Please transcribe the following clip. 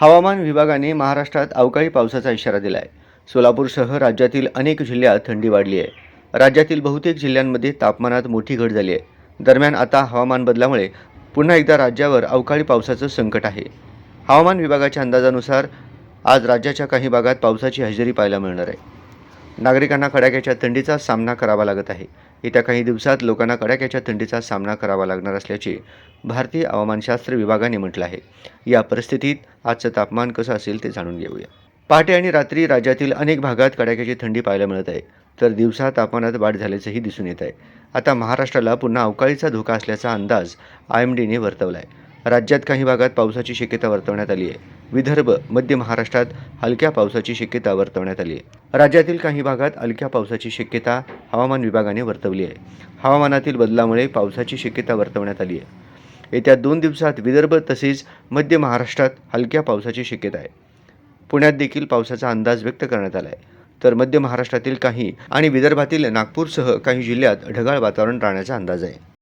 हवामान विभागाने महाराष्ट्रात अवकाळी पावसाचा इशारा दिला आहे सोलापूरसह राज्यातील अनेक जिल्ह्यात थंडी वाढली आहे. राज्यातील बहुतेक जिल्ह्यांमध्ये तापमानात मोठी घट झाली आहे. दरम्यान आता हवामान बदलामुळे पुन्हा एकदा राज्यावर अवकाळी पावसाचं संकट आहे. हवामान विभागाच्या अंदाजानुसार आज राज्याच्या काही भागात पावसाची हजेरी पाहायला मिळणार आहे. नागरिकांना कडाक्याच्या थंडीचा सामना करावा लागत आहे. येत्या काही दिवसात लोकांना कडाक्याच्या थंडीचा सामना करावा लागणार असल्याचे भारतीय हवामानशास्त्र विभागाने म्हटलं आहे. या परिस्थितीत आजचं तापमान कसं असेल ते जाणून घेऊया. पहाटे आणि रात्री राज्यातील अनेक भागात कडाक्याची थंडी पाहायला मिळत आहे. तर दिवसा तापमानात वाढ झाल्याचंही दिसून येत आहे. आता महाराष्ट्राला पुन्हा अवकाळीचा धोका असल्याचा अंदाज आय एम डीने वर्तवला आहे राज्यात काही भागात पावसाची शक्यता वर्तवण्यात आली आहे. विदर्भ मध्य महाराष्ट्रात हलक्या पावसाची शक्यता वर्तवण्यात आली आहे. राज्यातील काही भागात हलक्या पावसाची शक्यता हवामान विभागाने वर्तवली आहे. हवामानातील बदलामुळे पावसाची शक्यता वर्तवण्यात आली आहे. येत्या दोन दिवसात विदर्भ तसेच मध्य महाराष्ट्रात हलक्या पावसाची शक्यता आहे. पुण्यात देखील पावसाचा अंदाज व्यक्त करण्यात आला आहे तर मध्य महाराष्ट्रातील काही आणि विदर्भातील नागपूरसह काही जिल्ह्यात ढगाळ वातावरण राहण्याचा अंदाज आहे.